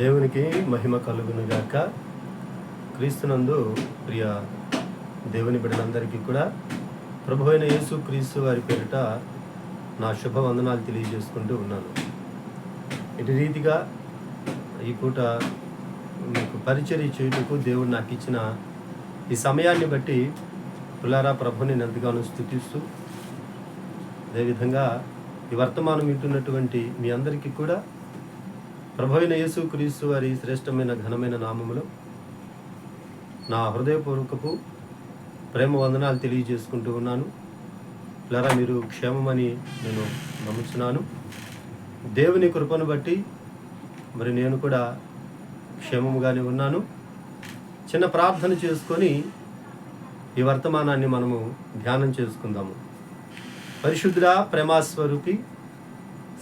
దేవునికి మహిమ కలుగునుగాక. క్రీస్తునందు ప్రియ దేవుని బిడ్డలందరికీ కూడా ప్రభు అయిన యేసు క్రీస్తు వారి పేరిట నా శుభవందనాలు తెలియజేసుకుంటూ ఉన్నాను. ఇటు రీతిగా ఈ పూట మీకు పరిచర్య చేయుటకు దేవుడు నాకు ఇచ్చిన ఈ సమయాన్ని బట్టి పులారా ప్రభుని ఎంతగానో స్థుతిస్తూ అదేవిధంగా ఈ వర్తమానం వింటున్నటువంటి మీ అందరికీ కూడా ప్రభు అయిన యేసు క్రీస్తు వారి శ్రేష్టమైన ఘనమైన నామములో నా హృదయపూర్వకపు ప్రేమ వందనాలు తెలియజేసుకుంటూ ఉన్నాను. పిల్లరా మీరు క్షేమమని నేను నమ్ముచున్నాను. దేవుని కృపను బట్టి మరి నేను కూడా క్షేమముగానే ఉన్నాను. చిన్న ప్రార్థన చేసుకొని ఈ వర్తమానాన్ని మనము ధ్యానం చేసుకుందాము. పరిశుద్ధుడా ప్రేమాస్వరూపి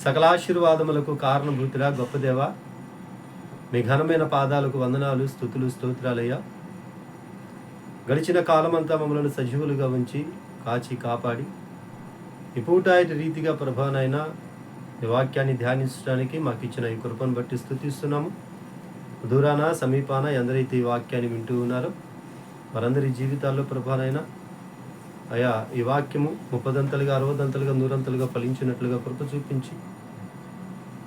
సకలాశీర్వాదములకు కారణభూతుడా గొప్పదేవ. మీ ఘనమైన పాదాలకు వందనాలు స్థుతులు స్తోత్రాలయ్యా. గడిచిన కాలమంతా మమ్మలను సజీవులుగా ఉంచి కాచి కాపాడి ఈ రీతిగా ప్రభానైనా ఈ వాక్యాన్ని ధ్యానించడానికి మాకు ఇచ్చిన ఈ కృపను బట్టి స్థుతిస్తున్నాము. దూరాన సమీపాన ఎందరైతే ఈ వాక్యాన్ని వింటూ ఉన్నారో. వారందరి జీవితాల్లో ప్రభానైనా అయా ఈ వాక్యము ముప్పదంతలుగా అరవదంతలుగా నూరంతలుగా ఫలించినట్లుగా కృప చూపించి.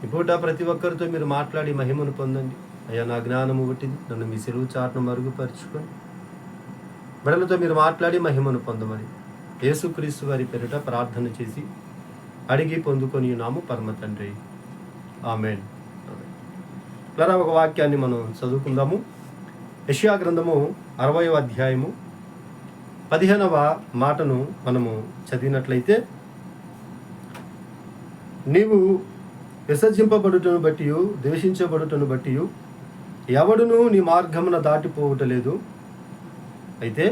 ఇప్పుడు ప్రతి ఒక్కరితో మీరు మాట్లాడి మహిమను పొందండి. అయ్యా నా జ్ఞానము ఒకటిది. నన్ను మీ సెలవు చాటును మరుగుపరుచుకొని బిడలతో మీరు మాట్లాడి మహిమను పొందమని యేసుక్రీస్తు వారి పేరిట ప్రార్థన చేసి అడిగి పొందుకొని నాము పరమ తండ్రి. ఆమెన్. ఇలా ఒక వాక్యాన్ని మనం చదువుకుందాము. యషియా గ్రంథము అరవయో అధ్యాయము పదిహేనవ మాటను మనము చదివినట్లయితే నీవు విసర్జింపబడుటను బట్టి ద్వేషించబడుటను బట్టి ఎవడును నీ మార్గమున దాటిపోవటలేదు. అయితే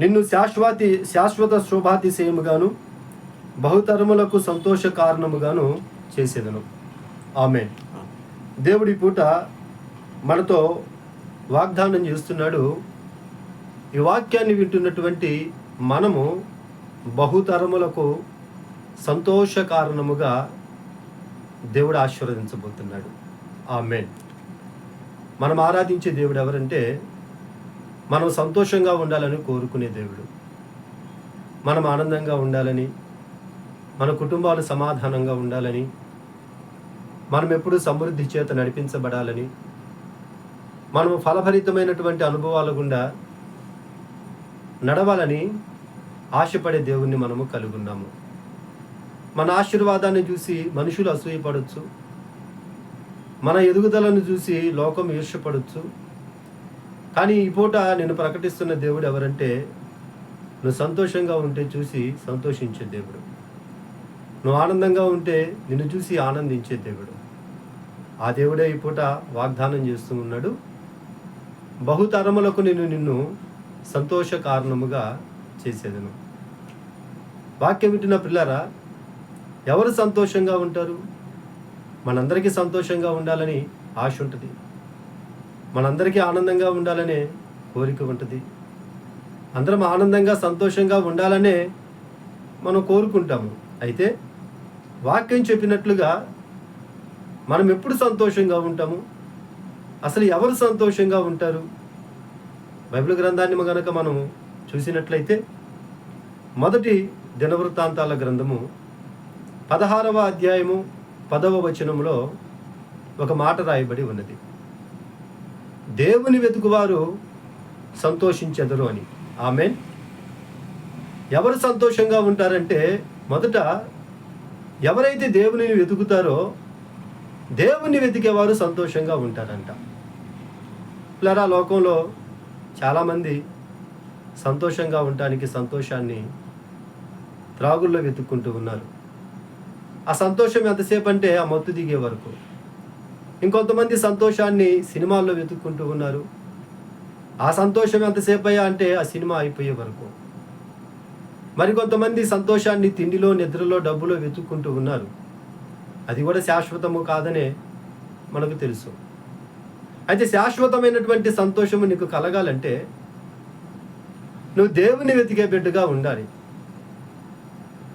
నిన్ను శాశ్వతి శాశ్వత శోభాతిశయముగాను బహుతరములకు సంతోష కారణముగాను చేసేదను ఆమె దేవుడి పూట మనతో వాగ్దానం చేస్తున్నాడు ఈ వాక్యాన్ని వింటున్నటువంటి మనము బహుతరములకు సంతోష కారణముగా దేవుడు ఆశీర్వదించబోతున్నాడు. ఆ మెయిన్ మనం ఆరాధించే దేవుడు ఎవరంటే మనం సంతోషంగా ఉండాలని కోరుకునే దేవుడు. మనం ఆనందంగా ఉండాలని మన కుటుంబాలు సమాధానంగా ఉండాలని మనం ఎప్పుడూ సమృద్ధి చేత నడిపించబడాలని మనము ఫలభరితమైనటువంటి అనుభవాల గుండా నడవాలని ఆశపడే దేవుణ్ణి మనము కలుగున్నాము. మన ఆశీర్వాదాన్ని చూసి మనుషులు అసూయపడవచ్చు మన ఎదుగుదలను చూసి లోకం ఈర్షపడవచ్చు కానీ ఈ పూట నేను ప్రకటిస్తున్న దేవుడు ఎవరంటే నువ్వు సంతోషంగా ఉంటే చూసి సంతోషించే దేవుడు. నువ్వు ఆనందంగా ఉంటే నిన్ను చూసి ఆనందించే దేవుడు. ఆ దేవుడే ఈ పూట వాగ్దానం చేస్తూ ఉన్నాడు. బహుతరములకు నేను నిన్ను సంతోష కారణముగా చేసేదను. వాక్యం వింటున్న పిల్లరా ఎవరు సంతోషంగా ఉంటారు? మనందరికీ సంతోషంగా ఉండాలని ఆశ ఉంటుంది. మనందరికీ ఆనందంగా ఉండాలనే కోరిక ఉంటుంది. అందరం ఆనందంగా సంతోషంగా ఉండాలనే మనం కోరుకుంటాము. అయితే వాక్యం చెప్పినట్లుగా మనం ఎప్పుడు సంతోషంగా ఉంటాము? అసలు ఎవరు సంతోషంగా ఉంటారు? బైబిల్ గ్రంథాన్ని కనుక మనం చూసినట్లయితే మొదటి దినవృత్తాంతాల గ్రంథము పదహారవ అధ్యాయము పదవ వచనంలో ఒక మాట రాయబడి ఉన్నది. దేవుని వెతుకువారు సంతోషించెదరు అని. ఆమె ఎవరు సంతోషంగా ఉంటారంటే మొదట ఎవరైతే దేవుని వెతుకుతారో దేవుణ్ణి వెతికేవారు సంతోషంగా ఉంటారంట. పిల్లరా లోకంలో చాలామంది సంతోషంగా ఉండటానికి సంతోషాన్ని త్రాగుల్లో వెతుక్కుంటూ ఉన్నారు. ఆ సంతోషం ఎంతసేపు అంటే ఆ మత్తు దిగే వరకు. ఇంకొంతమంది సంతోషాన్ని సినిమాల్లో వెతుక్కుంటూ ఉన్నారు. ఆ సంతోషం ఎంతసేపు అయ్యా అంటే ఆ సినిమా అయిపోయే వరకు. మరికొంతమంది సంతోషాన్ని తిండిలో నిద్రలో డబ్బులో వెతుక్కుంటూ ఉన్నారు. అది కూడా శాశ్వతము కాదనే మనకు తెలుసు. అయితే శాశ్వతమైనటువంటి సంతోషము నీకు కలగాలంటే నువ్వు దేవుని వెతికే బిడ్డగా ఉండాలి.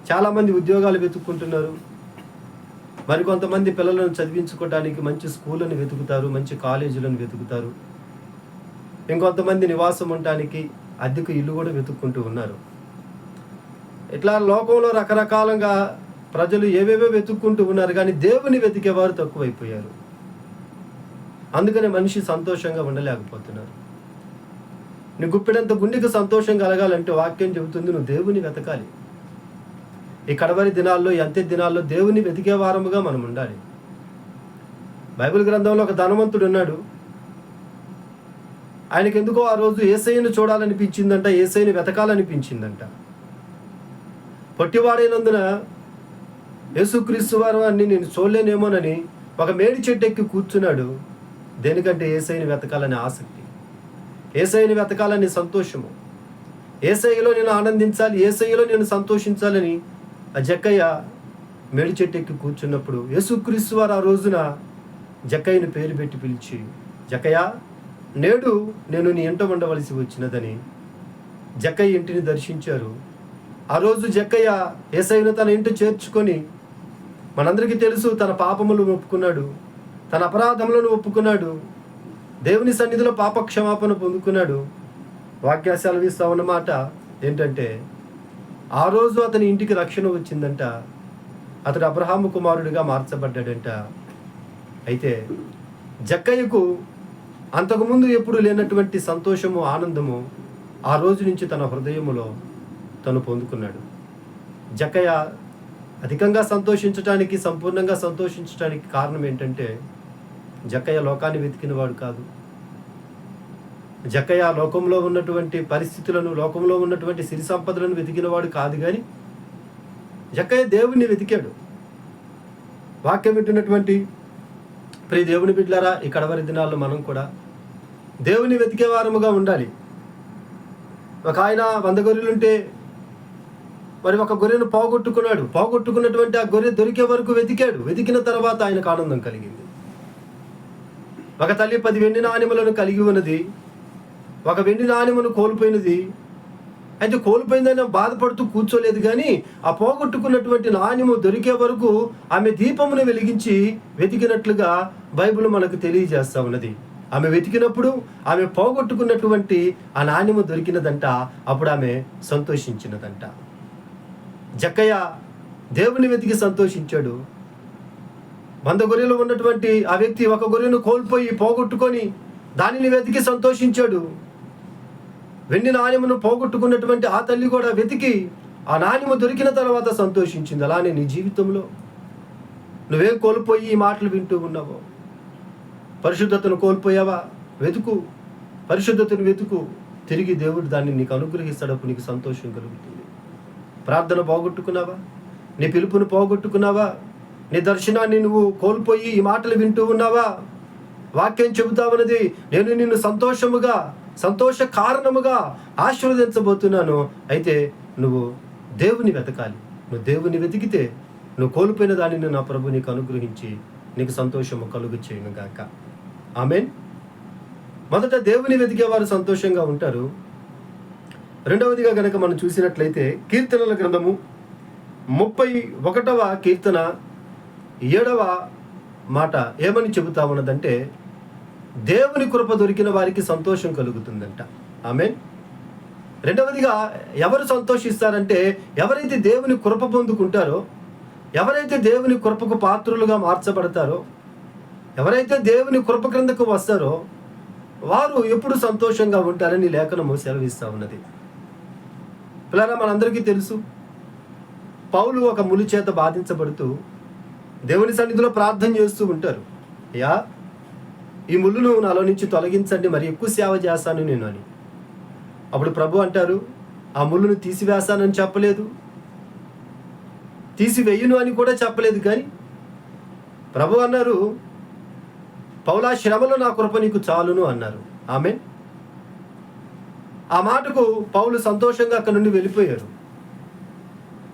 చాలామంది ఉద్యోగాలు వెతుక్కుంటున్నారు. మరి కొంతమంది పిల్లలను చదివించుకోవడానికి మంచి స్కూళ్ళని వెతుకుతారు మంచి కాలేజీలను వెతుకుతారు. ఇంకొంతమంది నివాసం ఉండటానికి అద్దెకు ఇల్లు కూడా వెతుక్కుంటూ ఉన్నారు. ఇట్లా లోకంలో రకరకాలుగా ప్రజలు ఏవేవో వెతుక్కుంటూ ఉన్నారు కానీ దేవుని వెతికేవారు తక్కువైపోయారు. అందుకనే మనిషి సంతోషంగా ఉండలేకపోతున్నారు. నీ గుప్పెడంత గుండెకి సంతోషం కలగాలంటే వాక్యం చెబుతుంది నువ్వు దేవుని వెతకాలి. ఈ కడవరి దినాల్లో ఈ అంత్య దినాల్లో దేవుని వెతికే వారముగా మనం ఉండాలి. బైబిల్ గ్రంథంలో ఒక ధనవంతుడు ఉన్నాడు. ఆయనకి ఎందుకో ఆ రోజు ఏసైను చూడాలనిపించిందంట ఏసైని వెతకాలనిపించిందంట. పొట్టివాడైనందున యేసుక్రీస్తు వారు అని నేను చూడలేనేమోనని ఒక మేడి చెట్టు ఎక్కి కూర్చున్నాడు. దేనికంటే ఏసైని వెతకాలని ఆసక్తి? ఏసైని వెతకాలని సంతోషము? ఏసైలో నేను ఆనందించాలి ఏసైలో నేను సంతోషించాలని? ఆ జక్కయ్య మేడి చెట్టు ఎక్కి కూర్చున్నప్పుడు యేసుక్రీస్తు వారు ఆ రోజున జక్కయ్యని పేరు పెట్టి పిలిచి జక్కయ్య నేడు నేను నీ ఇంట ఉండవలసి వచ్చినదని జక్కయ్య ఇంటిని దర్శించారు. ఆ రోజు జక్కయ్య ఏసైను తన ఇంటి చేర్చుకొని మనందరికీ తెలుసు తన పాపములు ఒప్పుకున్నాడు. తన అపరాధములను ఒప్పుకున్నాడు. దేవుని సన్నిధిలో పాప క్షమాపణ పొందుకున్నాడు వాక్య సెలవిస్తా ఉన్నమాట ఏంటంటే ఆ రోజు అతని ఇంటికి రక్షణ వచ్చిందంట. అతడు అబ్రహాము కుమారుడిగా మార్చబడ్డాడంట. అయితే జక్కయ్యకు అంతకుముందు ఎప్పుడు లేనటువంటి సంతోషము ఆనందము ఆ రోజు నుంచి తన హృదయములో తను పొందుకున్నాడు. జక్కయ్య అధికంగా సంతోషించడానికి సంపూర్ణంగా సంతోషించడానికి కారణం ఏంటంటే జక్కయ్య లోకాన్ని వెతికినవాడు కాదు. జక్కయ్య లోకంలో ఉన్నటువంటి పరిస్థితులను లోకంలో ఉన్నటువంటి సిరి సంపదలను వెతికినవాడు కాదు కానీ జక్కయ్య దేవుణ్ణి వెతికాడు. వాక్యం వింటున్నటువంటి ప్రియ దేవుని బిడ్లారా ఈ కడవరి దినాల్లో మనం కూడా దేవుని వెతికే వారముగా ఉండాలి. ఒక ఆయన వంద గొర్రెలుంటే మరి ఒక గొర్రెను పోగొట్టుకున్నాడు. పోగొట్టుకున్నటువంటి ఆ గొర్రె దొరికే వరకు వెతికాడు. వెతికిన తర్వాత ఆయనకు ఆనందం కలిగింది. ఒక తల్లి పది వెండి నాణ్యములను కలిగి ఉన్నది ఒక వెండి నాణ్యమును కోల్పోయినది. అయితే కోల్పోయిందని బాధపడుతూ కూర్చోలేదు కానీ ఆ పోగొట్టుకున్నటువంటి నాణ్యము దొరికే వరకు ఆమె దీపమును వెలిగించి వెతికినట్లుగా బైబిల్ మనకు తెలియజేస్తా ఉన్నది. ఆమె వెతికినప్పుడు ఆమె పోగొట్టుకున్నటువంటి ఆ నాణ్యము దొరికినదంట అప్పుడు ఆమె సంతోషించినదంట. జక్కయ్య దేవుని వెతికి సంతోషించాడు. వంద గొర్రెలు ఉన్నటువంటి ఆ వ్యక్తి ఒక గొర్రెను కోల్పోయి పోగొట్టుకొని దానిని వెతికి సంతోషించాడు. వెండి నాణ్యమును పోగొట్టుకున్నటువంటి ఆ తల్లి కూడా వెతికి ఆ నాణ్యము దొరికిన తర్వాత సంతోషించింది. అలానే నీ జీవితంలో నువ్వేం కోల్పోయి ఈ మాటలు వింటూ ఉన్నావో? పరిశుద్ధతను కోల్పోయావా? వెతుకు. పరిశుద్ధతను వెతుకు. తిరిగి దేవుడు దాన్ని నీకు అనుగ్రహిస్తాడప్పుడు నీకు సంతోషం కలుగుతుంది. ప్రార్థన పోగొట్టుకున్నావా? నీ పిలుపును పోగొట్టుకున్నావా? నీ దర్శనాన్ని నువ్వు కోల్పోయి ఈ మాటలు వింటూ ఉన్నావా? వాక్యం చెబుతామన్నది నేను నిన్ను సంతోషముగా సంతోష కారణముగా ఆశీర్వదించబోతున్నాను. అయితే నువ్వు దేవుని వెతకాలి. నువ్వు దేవుని వెతికితే నువ్వు కోల్పోయిన దానిని నా ప్రభు నీకు అనుగ్రహించి నీకు సంతోషము కలుగు చేయను గాక. ఆమెన్. మొదట దేవుని వెతికేవారు సంతోషంగా ఉంటారు. రెండవదిగా గనక మనం చూసినట్లయితే కీర్తనల గ్రంథము ముప్పై ఒకటవ కీర్తన ఏడవ మాట ఏమని చెబుతా ఉన్నదంటే దేవుని కృప దొరికిన వారికి సంతోషం కలుగుతుందంట. ఆమె రెండవదిగా ఎవరు సంతోషిస్తారంటే ఎవరైతే దేవుని కృప పొందుకుంటారో ఎవరైతే దేవుని కృపకు పాత్రులుగా మార్చబడతారో ఎవరైతే దేవుని కృప క్రిందకు వస్తారో వారు ఎప్పుడు సంతోషంగా ఉంటారని లేఖనము సెలవిస్తూ ఉన్నది. పిల్లరా మనందరికీ తెలుసు పౌలు ఒక ములి చేత బాధించబడుతూ దేవుని సన్నిధిలో ప్రార్థన చేస్తూ ఉంటారు. అయ్యా ఈ ముళ్ళును నాలో నుంచి తొలగించండి మరి ఎక్కువ సేవ చేస్తాను నేను అని. అప్పుడు ప్రభు అంటారు ఆ ముళ్ళును తీసివేస్తానని చెప్పలేదు. తీసివేయును అని కూడా చెప్పలేదు కానీ ప్రభు అన్నారు పౌలా శ్రమలో నా కృప నీకు చాలును అన్నారు. ఆమె ఆ మాటకు పౌలు సంతోషంగా అక్కడి నుండి వెళ్ళిపోయారు.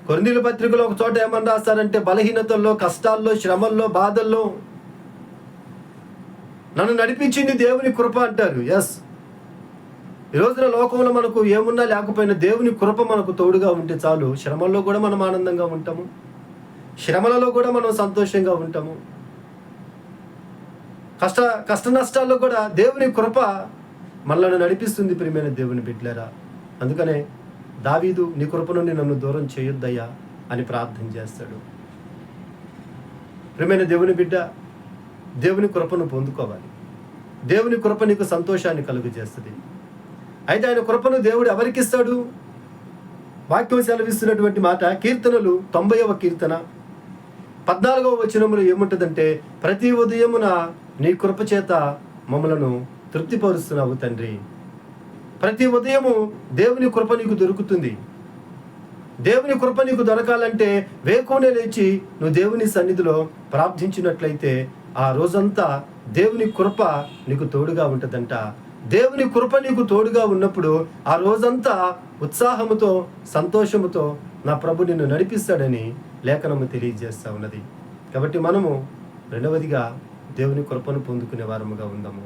కొరిందీల పత్రికలో ఒక చోట ఏమని రాస్తారంటే బలహీనతల్లో కష్టాల్లో శ్రమల్లో బాధల్లో. నన్ను నడిపించింది దేవుని కృప అంటారు. ఎస్ ఈ రోజున లోకంలో మనకు ఏమున్నా లేకపోయినా దేవుని కృప మనకు తోడుగా ఉంటే చాలు. శ్రమల్లో కూడా మనం ఆనందంగా ఉంటాము. శ్రమలలో కూడా మనం సంతోషంగా ఉంటాము. కష్ట కష్ట నష్టాల్లో కూడా దేవుని కృప మనల్ని నడిపిస్తుంది ప్రియమైన దేవుని బిడ్డలేరా. అందుకనే దావీదు నీ కృప నుండి నన్ను దూరం చేయొద్దయ్యా అని ప్రార్థన చేస్తాడు. ప్రియమైన దేవుని బిడ్డ దేవుని కృపను పొందుకోవాలి. దేవుని కృప నీకు సంతోషాన్ని కలుగు చేస్తుంది అయితే ఆయన కృపను దేవుడు ఎవరికి ఇస్తాడు వాక్యం సెలవిస్తున్నటువంటి మాట కీర్తనలు తొంభైవ కీర్తన. పద్నాలుగవ వచనంలో ఏముంటుందంటే ప్రతి ఉదయమున నీ కృప చేత మమ్మలను తృప్తిపరుస్తున్నావు తండ్రి. ప్రతి ఉదయము దేవుని కృప నీకు దొరుకుతుంది. దేవుని కృప నీకు దొరకాలంటే వేకునే లేచి నువ్వు దేవుని సన్నిధిలో ప్రార్థించినట్లయితే ఆ రోజంతా దేవుని కృప నీకు తోడుగా ఉంటుందంట. దేవుని కృప నీకు తోడుగా ఉన్నప్పుడు ఆ రోజంతా ఉత్సాహముతో సంతోషముతో నా ప్రభు నిన్ను నడిపిస్తాడని లేఖనము తెలియజేస్తా ఉన్నది. కాబట్టి మనము రెండవదిగా దేవుని కృపను పొందుకునే వారముగా ఉందాము.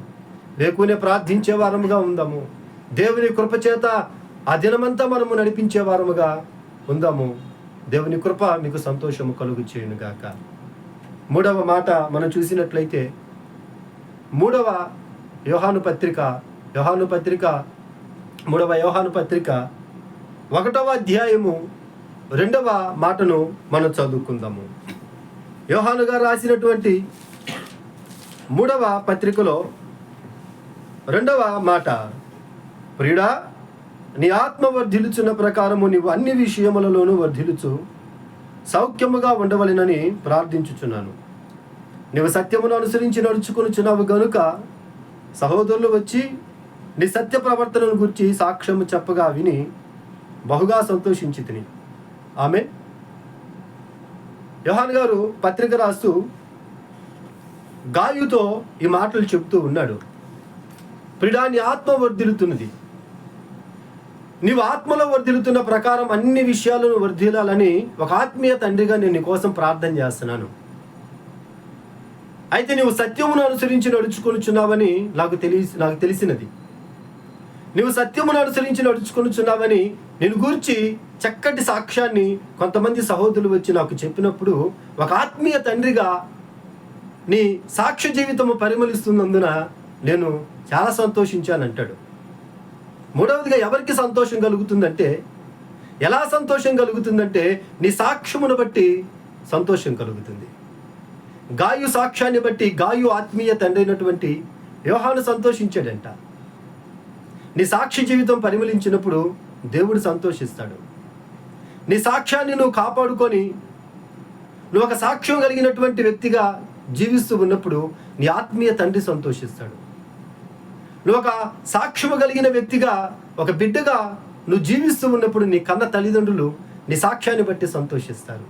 వేకునే ప్రార్థించే వారముగా ఉందాము. దేవుని కృప చేత ఆ దినమంతా మనము నడిపించే వారముగా ఉందాము. దేవుని కృప మీకు సంతోషము కలుగు చేయును గాక మూడవ మాట మనం చూసినట్లయితే మూడవ యోహాను పత్రిక యోహాను పత్రిక మూడవ యోహాను పత్రిక ఒకటవ అధ్యాయము రెండవ మాటను మనం చదువుకుందాము. యోహాను గారు రాసినటువంటి మూడవ పత్రికలో రెండవ మాట ప్రియుడా నీ ఆత్మ వర్ధిలుచున్న ప్రకారము నీవు అన్ని విషయములలోనూ వర్ధిలుచు సౌఖ్యముగా ఉండవలెనని ప్రార్థించుచున్నాను. నీవు సత్యమును అనుసరించి నడుచుకొనుచున్నావు గనుక సహోదరులు వచ్చి నీ సత్య ప్రవర్తనను గురించి సాక్ష్యము చెప్పగా విని బహుగా సంతోషించి తిని. ఆమె యోహాన్ గారు పత్రిక రాస్తూ గాయుతో ఈ మాటలు చెప్తూ ఉన్నాడు. ప్రిడాని ఆత్మ వర్ధిల్లుతున్నది. నీవు ఆత్మలో వర్ధిల్లుతున్న ప్రకారం అన్ని విషయాలను వర్ధిల్లాలని ఒక ఆత్మీయ తండ్రిగా నేను నీ కోసం ప్రార్థన చేస్తున్నాను. అయితే నీవు సత్యమును అనుసరించి నడుచుకొనుచున్నావని నాకు తెలిసి నాకు తెలిసినది. నీవు సత్యమును అనుసరించి నడుచుకొనుచున్నావని నేను గురించి చక్కటి సాక్ష్యాన్ని కొంతమంది సహోదరులు వచ్చి నాకు చెప్పినప్పుడు ఒక ఆత్మీయ తండ్రిగా నీ సాక్ష్య జీవితము పరిమళిస్తున్నందున నేను చాలా సంతోషించాను అంటాడు మూడవదిగా ఎవరికి సంతోషం కలుగుతుందంటే ఎలా సంతోషం కలుగుతుందంటే నీ సాక్ష్యమును బట్టి సంతోషం కలుగుతుంది. గాయు సాక్ష్యాన్ని బట్టి గాయు ఆత్మీయ తండ్రి అయినటువంటి వ్యూహాను సంతోషించాడంట. నీ సాక్షి జీవితం పరిమళించినప్పుడు దేవుడు సంతోషిస్తాడు. నీ సాక్ష్యాన్ని నువ్వు కాపాడుకొని నువ్వు ఒక సాక్ష్యం కలిగినటువంటి వ్యక్తిగా జీవిస్తూ ఉన్నప్పుడు నీ ఆత్మీయ తండ్రి సంతోషిస్తాడు. నువ్వు ఒక సాక్ష్యము కలిగిన వ్యక్తిగా ఒక బిడ్డగా నువ్వు జీవిస్తూ ఉన్నప్పుడు నీ కన్న తల్లిదండ్రులు నీ సాక్ష్యాన్ని బట్టి సంతోషిస్తారు.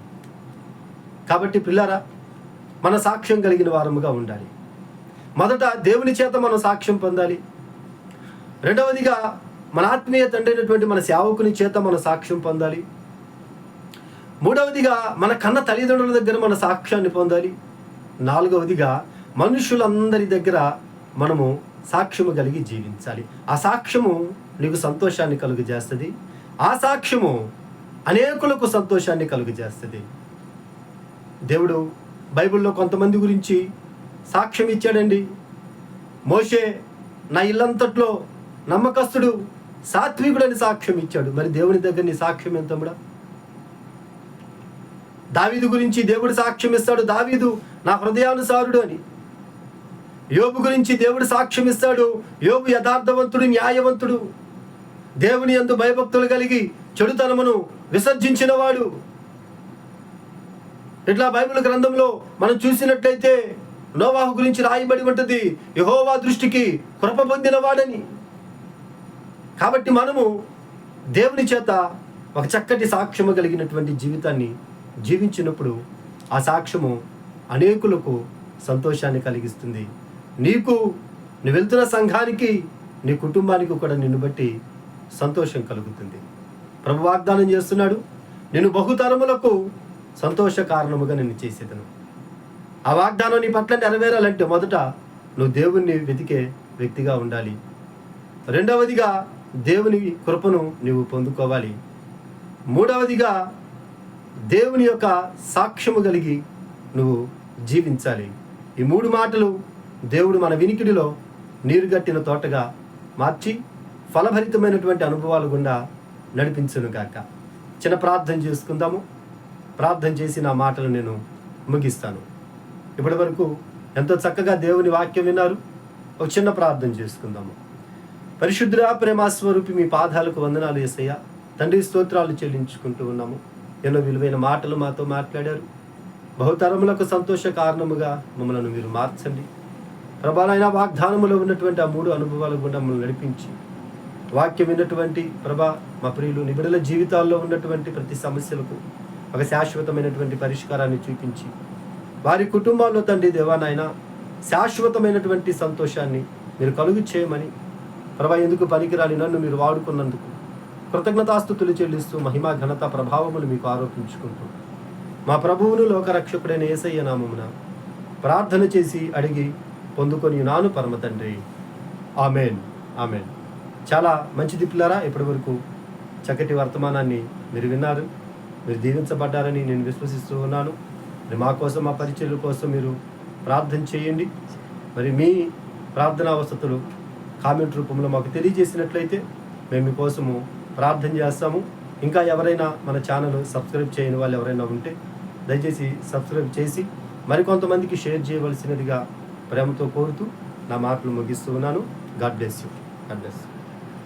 కాబట్టి పిల్లారా మన సాక్ష్యం కలిగిన వారముగా ఉండాలి. మొదట దేవుని చేత మనం సాక్ష్యం పొందాలి. రెండవదిగా మన ఆత్మీయ తండ్రి అయినటువంటి మన సేవకుని చేత మన సాక్ష్యం పొందాలి. మూడవదిగా మన కన్న తల్లిదండ్రుల దగ్గర మన సాక్ష్యాన్ని పొందాలి. నాలుగవదిగా మనుషులందరి దగ్గర మనము సాక్ష్యము కలిగి జీవించాలి. ఆ సాక్ష్యము నీకు సంతోషాన్ని కలుగు చేస్తుంది ఆ సాక్ష్యము అనేకులకు సంతోషాన్ని కలుగు చేస్తుంది దేవుడు బైబిల్లో కొంతమంది గురించి సాక్ష్యం ఇచ్చాడండి. మోషే నా ఇల్లంతట్లో నమ్మకస్తుడు సాత్వికుడని సాక్ష్యం ఇచ్చాడు. మరి దేవుని దగ్గర నీ సాక్ష్యం ఎంతముడా దావీదు గురించి దేవుడు సాక్ష్యం ఇస్తాడు. దావీదు నా హృదయానుసారుడు అని. యోబు గురించి దేవుడు సాక్ష్యం ఇస్తాడు. యోబు యథార్థవంతుడు న్యాయవంతుడు. దేవుని ఎందు భయభక్తులు కలిగి చెడుతనమును విసర్జించినవాడు. ఇట్లా బైబిల్ గ్రంథంలో మనం చూసినట్లయితే నోవాహు గురించి రాయబడి ఉంటుంది. యహోవా దృష్టికి కృప పొందినవాడని. కాబట్టి మనము దేవుని చేత ఒక చక్కటి సాక్ష్యము కలిగినటువంటి జీవితాన్ని జీవించినప్పుడు ఆ సాక్ష్యము అనేకులకు సంతోషాన్ని కలిగిస్తుంది. నీకు నువ్వు వెళ్తున్న సంఘానికి నీ కుటుంబానికి కూడా నిన్ను బట్టి సంతోషం కలుగుతుంది. ప్రభు వాగ్దానం చేస్తున్నాడు నేను బహుతరములకు సంతోష కారణముగా నేను చేసేదను. ఆ వాగ్దానం నీ పట్ల నెరవేరాలంటే మొదట నువ్వు దేవుణ్ణి వెతికే వ్యక్తిగా ఉండాలి. రెండవదిగా దేవుని కృపను నువ్వు పొందుకోవాలి. మూడవదిగా దేవుని యొక్క సాక్ష్యము కలిగి నువ్వు జీవించాలి. ఈ మూడు మాటలు దేవుడు మన వినికిడిలో నీరుగట్టిన తోటగా మార్చి ఫలభరితమైనటువంటి అనుభవాలు గుండా నడిపించును గాక. చిన్న ప్రార్థన చేసుకుందాము. ప్రార్థన చేసి నా మాటలు నేను ముగిస్తాను. ఇప్పటి వరకు ఎంతో చక్కగా దేవుని వాక్యం విన్నారు. ఒక చిన్న ప్రార్థన చేసుకుందాము. పరిశుద్ధ ప్రేమాస్వరూపి మీ పాదాలకు వందనాలు వేసయ్యా తండ్రి స్తోత్రాలు చెల్లించుకుంటూ ఉన్నాము. ఎన్నో విలువైన మాటలు మాతో మాట్లాడారు. బహుతరములకు సంతోష కారణముగా మమ్మలను మీరు మార్చండి. ప్రభాలైన వాగ్దానములో ఉన్నటువంటి ఆ మూడు అనుభవాలు కూడా మమ్మల్ని నడిపించి వాక్యం విన్నటువంటి ప్రభా మా ప్రియులు నిబిడల జీవితాల్లో ఉన్నటువంటి ప్రతి సమస్యలకు ఒక శాశ్వతమైనటువంటి పరిష్కారాన్ని చూపించి వారి కుటుంబాల్లో తండ్రి దేవానాయన శాశ్వతమైనటువంటి సంతోషాన్ని మీరు కలుగు చేయమని ప్రభా ఎందుకు పనికిరాని నన్ను మీరు వాడుకున్నందుకు కృతజ్ఞతాస్థుతులు చెల్లిస్తూ మహిమా ఘనత ప్రభావములు మీకు ఆరోపించుకుంటూ మా ప్రభువును లోకరక్షకుడైన ఏసయ్య నామమున ప్రార్థన చేసి అడిగి పొందుకొని నాను పరమ తండ్రి. ఆమెన్. ఆమెన్. చాలా మంచి దిప్పులారా ఇప్పటి వరకు చక్కటి వర్తమానాన్ని మీరు విన్నారు. మీరు దీవించబడ్డారని నేను విశ్వసిస్తూ ఉన్నాను. మరి మా కోసం మా పరిచర్ల కోసం మీరు ప్రార్థన చేయండి. మరి మీ ప్రార్థనా వసతులు కామెంట్ రూపంలో మాకు తెలియజేసినట్లయితే మేము మీకోసము ప్రార్థన చేస్తాము. ఇంకా ఎవరైనా మన ఛానల్ సబ్స్క్రైబ్ చేయని వాళ్ళు ఎవరైనా ఉంటే దయచేసి సబ్స్క్రైబ్ చేసి మరికొంతమందికి షేర్ చేయవలసినదిగా ప్రేమతో కోరుతూ నా మాటలు ముగిస్తూ ఉన్నాను. God bless you. God bless you.